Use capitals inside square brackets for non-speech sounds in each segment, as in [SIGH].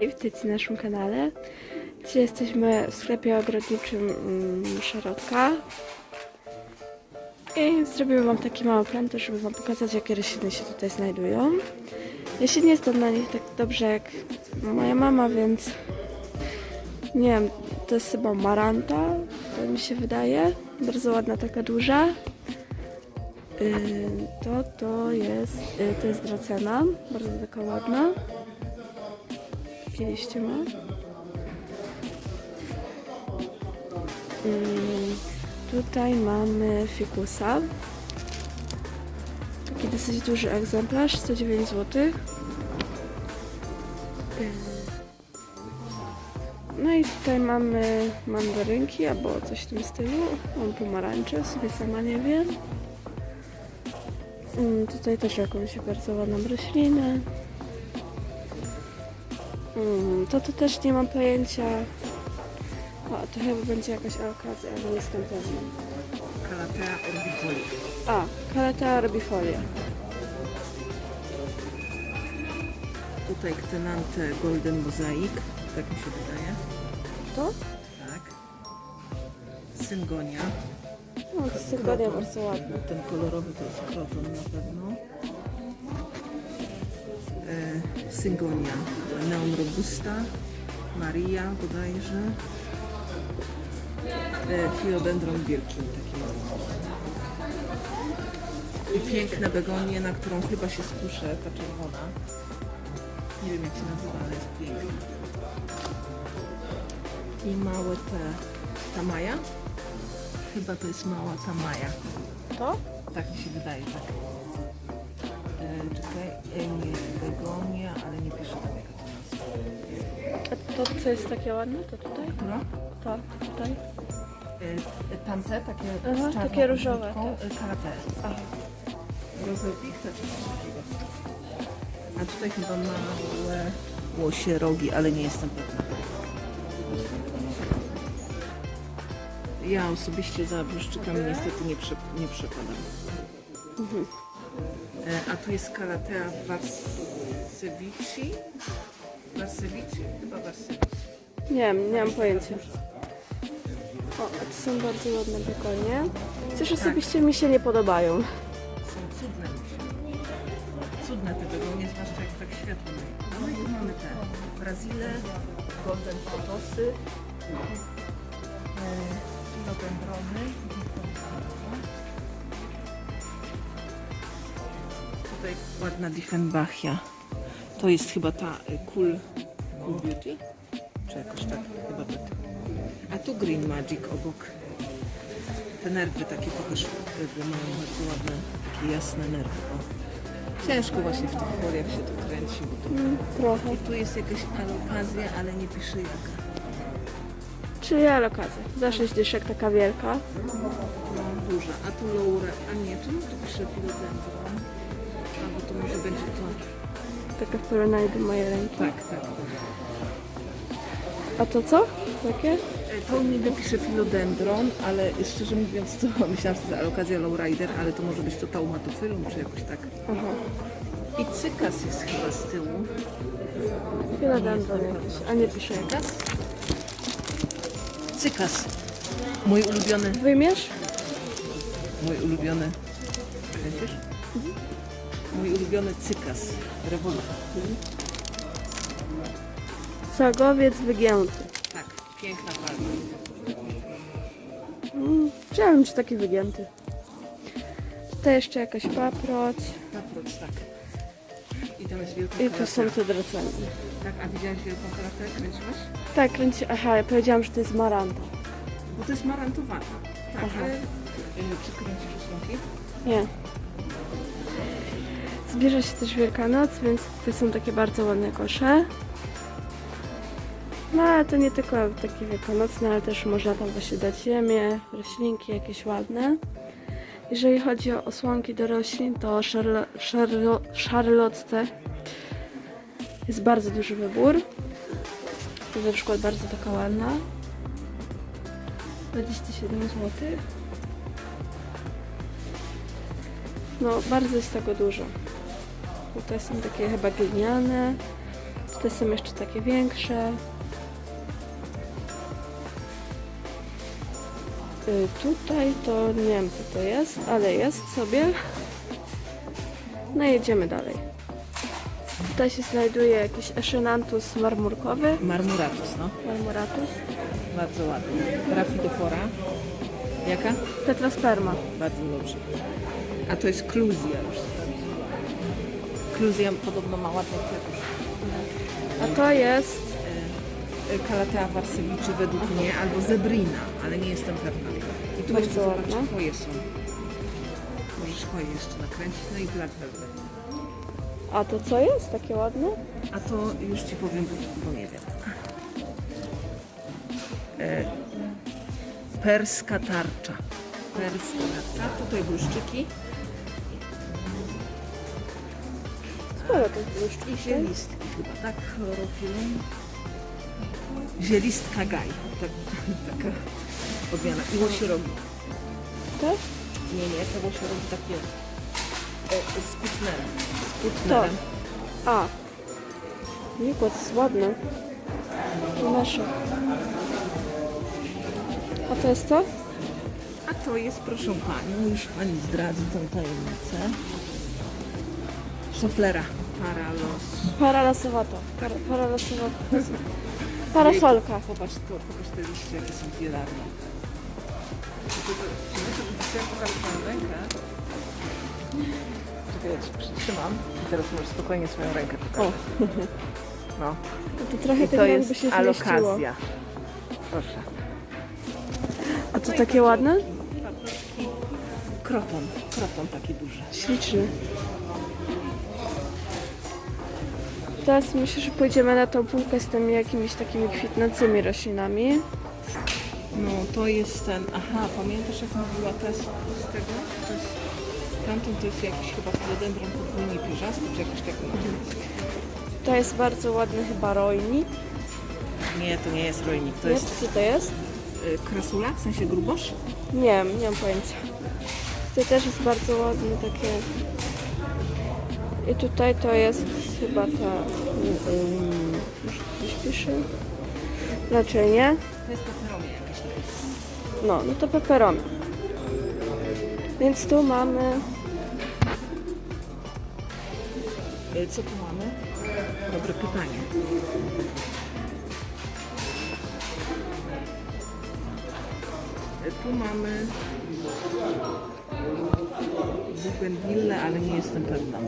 Witajcie na naszym kanale. Dzisiaj jesteśmy w sklepie ogrodniczym mm, Szarotka. I zrobimy wam taki mały plan, żeby wam pokazać, jakie rośliny się tutaj znajdują. Ja się nie znam na nich tak dobrze jak moja mama, więc nie wiem, to jest chyba maranta, mi się wydaje. Bardzo ładna, taka duża. Yy, to, to jest, yy, to jest dracena, bardzo taka ładna. Takie liście ma. Mm, Tutaj mamy fikusa. Taki dosyć duży egzemplarz, 109 zł. No i tutaj mamy mandarynki albo coś w tym stylu. Mam pomarańcze, sobie sama nie wiem. Mm, Tutaj też jakąś bardzo ładną roślinę. Mm, to tu też nie mam pojęcia. O, to chyba będzie jakaś okazja, ale nie jestem pewna. Calathea orbifolia. A, kaleta robifolia. Tutaj Ktenante Golden Mosaic, tak mi się wydaje. To? Tak. Syngonia. No, to sympatia bardzo ładna. Ten kolorowy to jest kroton na pewno. Syngonia. Neon Robusta. Maria bodajże. E, Philodendron Birkin taki mały. I piękne begonie, na którą chyba się skuszę, ta czerwona. Nie wiem jak się nazywa, ale jest piękna. I małe te tamaja. Chyba to jest mała tamaja. To? Tak mi się wydaje, tak. Czekaj, e, nie, begonia, ale nie piszę tam jaka to. A to, co jest takie ładne, to tutaj? Która? To, tutaj. E, e, tamte, takie Aha, z czarną takie różowe, obwódką, e, karate. Aha. Rozelpichta czy coś takiego. A tutaj chyba małe łosie rogi, ale nie jestem pewna. Ja osobiście za błyszczykami niestety nie, prze, nie przepadam. E, a tu jest Kalatea Warsevici. Warsevici? Chyba Warsevici. Nie wiem, nie mam pojęcia. O, a to są bardzo ładne bekonie. Chociaż osobiście mi się nie podobają. Są cudne mi się. Cudne te begonie, zwłaszcza jak tak światło. daje. No i tu mamy te Brazyle, Golden Photosy, e, Philodendrony. Tutaj ładna Diefenbachia. To jest chyba ta e, Cool, cool Beauty? Czy jakoś tak? Chyba tak. A tu Green Magic obok. Te nerwy takie pokaż, mają bardzo ładne, takie jasne nerwy. O. Ciężko właśnie w tych foliach się to kręci, bo to... Mm, trochę. I tu jest jakaś alokazja, ale nie pisze jaka. Czyli alokazja. Za 6 dyszek taka wielka. No, duża. A tu Laura, a nie, tu, tu pisze Philodendron. Taka porównaniu do mojej ręki. Tak, tak. A to co? Takie? E, To niby pisze Philodendron, ale szczerze mówiąc to [LAUGHS] myślałam, że to jest alokazja Lowrider, ale to może być to Taumatophyllum, czy jakoś tak. Aha. I cykas jest chyba z tyłu. Philodendron jakiś, a nie pisze jak. Cykas? Cykas. Mój ulubiony, Wymierz? mój ulubiony. Kręcisz? Mój ulubiony cykas. Rewolucja. Sagowiec wygięty. Tak, piękna palma. Mm, Chciałabym czy taki wygięty. Tutaj jeszcze jakaś paproć. Paproć, tak. I tam jest wielka I tu są te draceny. Tak, a widziałaś wielką karatę? Kręciłaś? Tak, kręci... Aha, ja powiedziałam, że to jest maranta. Bo to jest marantowata. Tak, Aha. ale... y, Czy kręcisz? Nie. Zbliża się też Wielkanoc, więc to są takie bardzo ładne kosze. No ale to nie tylko takie wielkanocne, ale też można tam właśnie dać ziemię, roślinki jakieś ładne. Jeżeli chodzi o osłonki do roślin, to szarlo, szarlotce jest bardzo duży wybór. To jest na przykład bardzo taka ładna. 27 zł. No, bardzo jest tego dużo. Tutaj są takie chyba gliniane. Tutaj Te są jeszcze takie większe. Y, tutaj to nie wiem co to jest, ale jest sobie. No i jedziemy dalej. Tutaj się znajduje jakiś eszynantus marmurkowy. Marmuratus, no. Marmuratus. Bardzo ładny. Rafidofora. Jaka? Tetrasperma. Bardzo dobrze. A to jest kluzja już. Kluzja podobno ma ładny kwiatusz. A to jest Kalatea Warsewiczy według mnie, albo Zebrina, ale nie jestem pewna. I tu Bardzo jeszcze zobacz, ładna. choje są. Możesz choje jeszcze nakręcić, no i Black Velvet. A to co jest takie ładne? A to już Ci powiem, bo, bo nie wiem. E, perska tarcza. Perska tarcza. Tutaj błyszczyki Sporo tych i zielistki chyba, tak? Chlorofilum. Zielistka gaj. Tak, taka odmiana. I łosiorogi. Tak? Nie, nie, to łosiorogi takie e, z kutnerem. Z kutnerem. A. Nikład jest ładny. Nasze. A to jest co? A to jest, proszę Panią, już Pani zdradzi tą tajemnicę. Szoflera. Paralos. Paralasowato. Para, paralasowato. Parasolka. [LAUGHS] Popatrz, to, popatrz te liście, jakie są bielarne. Czy ja pokażę Twoją rękę? Czekaj, ja Ci przytrzymam i teraz możesz spokojnie swoją rękę pokazać. No. No to trochę I tego to jakby jest się zmieściło. alokazja. Proszę. A to takie ładne? Kroton. Kroton taki duży. Śliczny. Teraz myślę, że pójdziemy na tą półkę z tymi jakimiś takimi kwitnącymi roślinami. No to jest ten, aha, pamiętasz jak mówiła Tess z tego? To jest, tamten to jest jakiś chyba filodendron podwójnie pierzasty, czy jakiś taki. To jest bardzo ładny chyba rojnik. Nie, to nie jest rojnik, to Nie, jest co to jest? y, krasula, w sensie grubosz. Nie wiem, nie mam pojęcia. To też jest bardzo ładne takie. I tutaj to jest chyba ta. Um, może ktoś pisze? Raczej nie. To jest peperomia jakaś. No, no to peperoni. Więc tu mamy. Y, Co tu mamy? Dobre pytanie. Y, Tu mamy Bougainville, ale nie jestem pewna.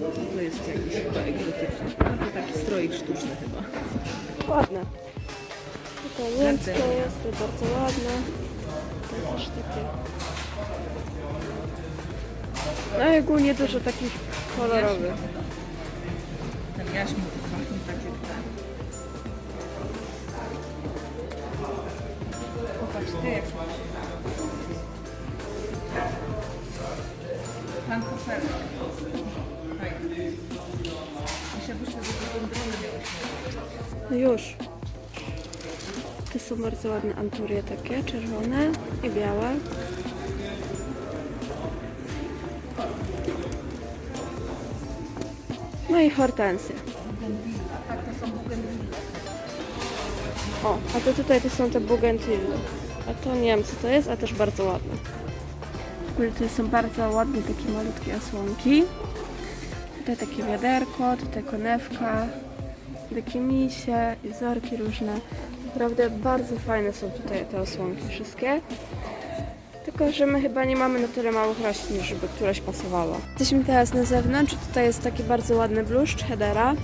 To jest jakiś chyba egzotyczny. To taki stroik sztuczny chyba. Ładne. Niemskie Gardenia. jest, to bardzo ładne. To też takie. No i ogólnie dużo takich kolorowych. Ten jaśmin to tak ten. Popatrz, ty jak Pan koferek. No już. Te są bardzo ładne anturie takie, czerwone i białe. No i hortensje. O, a to tutaj to są te bugentille. A to nie wiem co to jest, a też bardzo ładne. W ogóle to są bardzo ładne takie malutkie osłonki. Tutaj takie wiaderko, tutaj konewka, takie misie i wzorki różne. Naprawdę bardzo fajne są tutaj te osłonki wszystkie. Tylko, że my chyba nie mamy na tyle małych roślin, żeby któraś pasowała. Jesteśmy teraz na zewnątrz. Tutaj jest taki bardzo ładny bluszcz Hedera.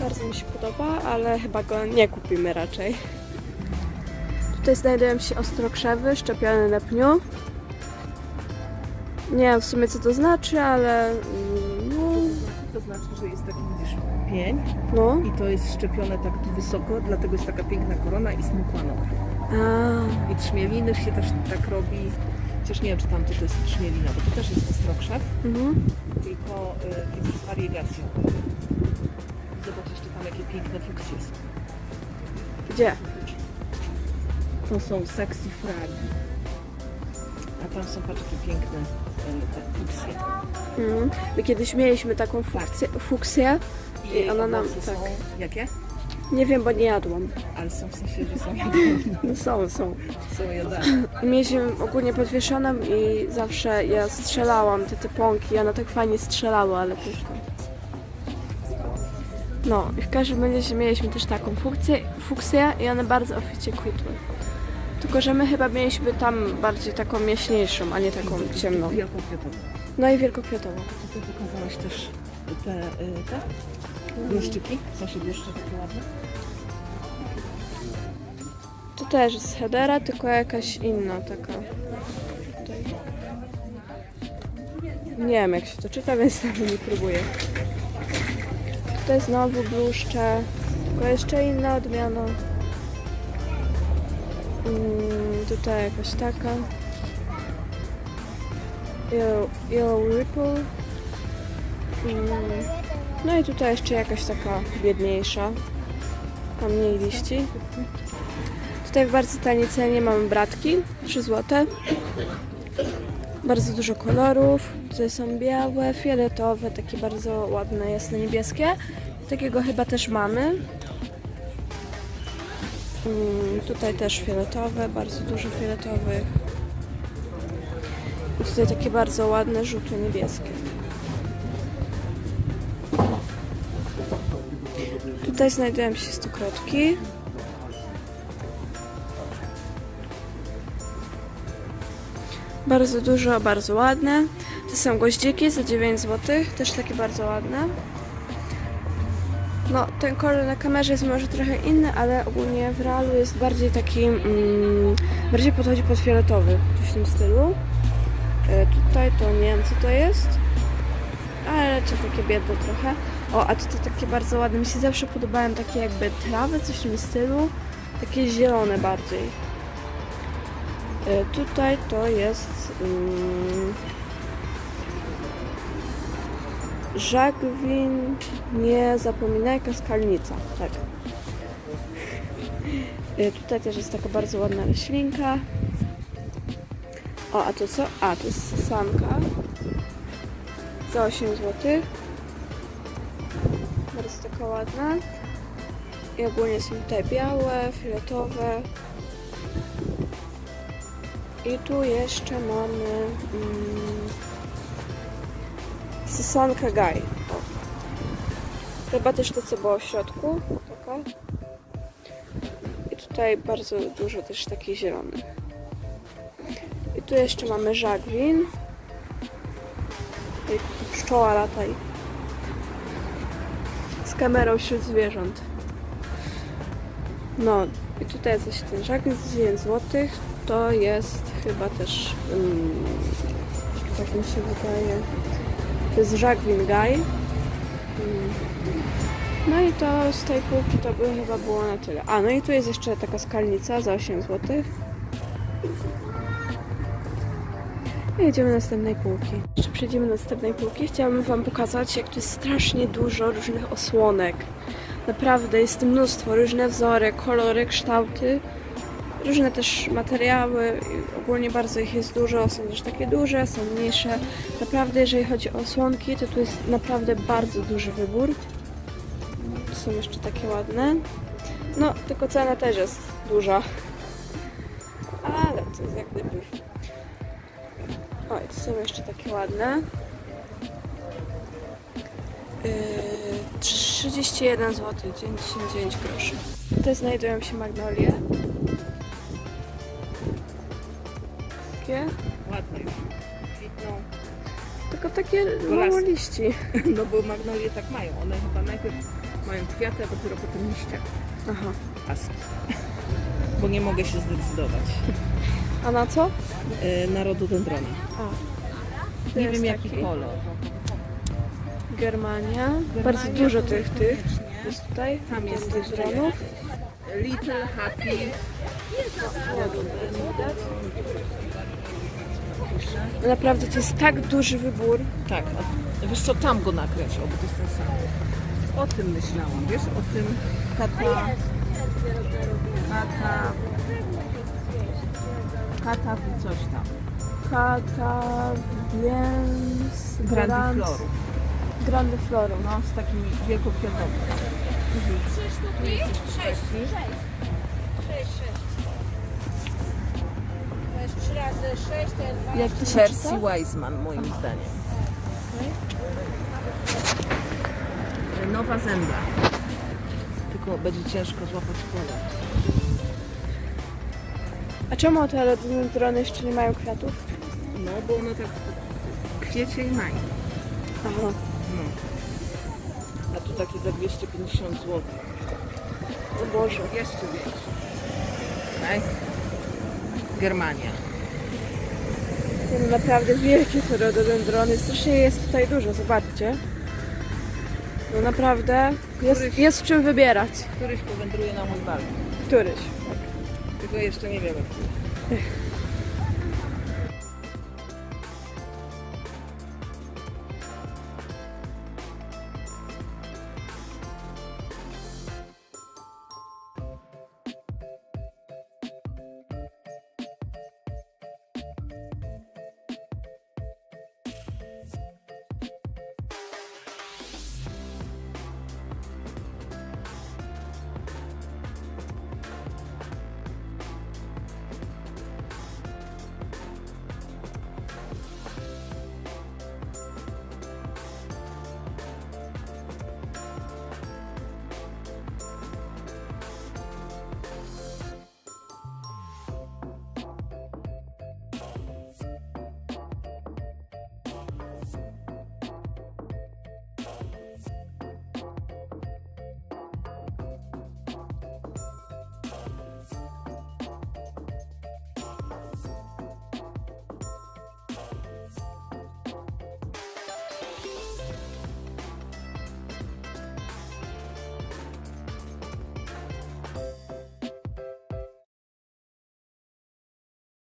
Bardzo mi się podoba, ale chyba go nie kupimy raczej. Tutaj znajdują się ostrokrzewy szczepione na pniu. Nie wiem w sumie co to znaczy, ale mm, no, To znaczy, że jest taki, widzisz, pień no. i to jest szczepione tak tu wysoko, dlatego jest taka piękna korona i smukła noga. A, I trzmieliny się też tak robi, chociaż nie wiem, czy tam to jest trzmielina, bo to też jest ostrokrzew, mhm. tylko y, widzisz wariegacją. Zobacz jeszcze tam, jakie piękne fuksje są. Gdzie? To są sexy fragi. A tam są patrz, jakie piękne e, te fuksje. Mm. My kiedyś mieliśmy taką fuksję, fuksję i ona nam... Tak. są jakie? Nie wiem, bo nie jadłam. Ale są w sensie, że są [LAUGHS] jadalne. No są, są. Są jadalne. I mieliśmy ogólnie podwieszoną i zawsze ja strzelałam te typonki, one tak fajnie strzelały, ale też tam. No i w każdym razie mieliśmy też taką funkcję, fuksję i one bardzo oficie kwitły. Tylko, że my chyba mieliśmy tam bardziej taką jaśniejszą, a nie taką ciemną. Wielkokwiatową. No i wielkokwiatową. Tutaj pokazałaś też te, y, te błyszczyki. W sensie błyszcze takie ładne. To też jest headera, tylko jakaś inna taka. Tutaj. Nie wiem jak się to czyta, więc nawet [LAUGHS] nie próbuję. Tutaj znowu bluszcze, tylko jeszcze inna odmiana. Mm, tutaj jakaś taka. Yellow, yellow Ripple. Mm, no i tutaj jeszcze jakaś taka biedniejsza. Ma mniej liści. Tutaj w bardzo taniej cenie mamy bratki, 3 zł. Bardzo dużo kolorów. Tutaj są białe, fioletowe, takie bardzo ładne, jasne niebieskie. Takiego chyba też mamy. Mm, tutaj też fioletowe, bardzo dużo fioletowych. I tutaj takie bardzo ładne, żółte, niebieskie. Tutaj znajdują się stokrotki. Bardzo dużo, bardzo ładne. To są goździki za 9 zł, też takie bardzo ładne. No, ten kolor na kamerze jest może trochę inny, ale ogólnie w realu jest bardziej taki, mm, bardziej podchodzi pod fioletowy, coś w tym stylu. E, tutaj to nie wiem co to jest, ale czy takie biedne trochę. O, a tutaj takie bardzo ładne, mi się zawsze podobają takie jakby trawy, coś w tym stylu. Takie zielone bardziej. E, Tutaj to jest um, Żagwin, nie zapominajka skalnica. Tak. E, Tutaj też jest taka bardzo ładna roślinka. O, a to co? A, to jest sasanka. Za 8 zł. Bardzo taka ładna. I ogólnie są tutaj białe, fioletowe. I tu jeszcze mamy mm, Sasanka Gaj. Chyba też to, co było w środku. Taka. I tutaj bardzo dużo też takich zielonych. I tu jeszcze mamy żagwin. Tu pszczoła lataj. Z kamerą wśród zwierząt. No i tutaj coś ten żagwin z 9 zł. To jest chyba też, um, tak mi się wydaje, to jest żagwin gaj. Mm. No i to z tej półki to by chyba było na tyle. A, no i tu jest jeszcze taka skalnica za 8 zł. I jedziemy do następnej półki. Jeszcze przejdziemy do następnej półki. Chciałabym Wam pokazać, jak tu jest strasznie dużo różnych osłonek. Naprawdę jest mnóstwo, różne wzory, kolory, kształty, różne też materiały. Ogólnie bardzo ich jest dużo, są też takie duże, są mniejsze. Naprawdę, jeżeli chodzi o osłonki, to tu jest naprawdę bardzo duży wybór. Są jeszcze takie ładne. No, tylko cena też jest duża. Ale to jest jak gdyby. Oj, tu są jeszcze takie ładne. Yy, 31 zł, 99 groszy. Tutaj znajdują się magnolie. Takie, Ładne już. Kwitną. tylko takie mało liści. [LAUGHS] No bo magnolie tak mają. One chyba najpierw mają kwiaty, a dopiero potem liście. Aha. Paski. [LAUGHS] Bo nie mogę się zdecydować. A na co? E, na rododendrona. A. Nie jest wiem jaki taki. kolor. Germania. Bardzo dużo tych, tych jest tutaj. Tam jest tych dronów. Little Happy. Naprawdę to jest tak duży wybór. Tak, a wiesz co, tam go o, bo to jest ten sam. O tym myślałam, wiesz, o tym kata... Kata... Kata i coś tam. Cataviens Grandi Floru. Grande Floru. No, z takimi wielkokwiatowymi. Trzy sztuki? Sześć. Sześć. Sześć, sześć. To jest trzy razy sześć, to jest. Jak to się Percy czyta? Wiseman, moim zdaniem. Nowa zęba. Tylko będzie ciężko złapać kolor. A czemu te rododendrony jeszcze nie mają kwiatów? No, bo one tak kwiecie i maj. Aha. No. A tu takie za 250 zł. O Boże. Jeszcze większe. Tak? Germania. No naprawdę wielkie te rododendrony. Strasznie jest tutaj dużo, zobaczcie. No naprawdę jest, Któryś- jest w czym wybierać. Któryś powędruje na mój. Któryś. Tylko jeszcze nie wiemy.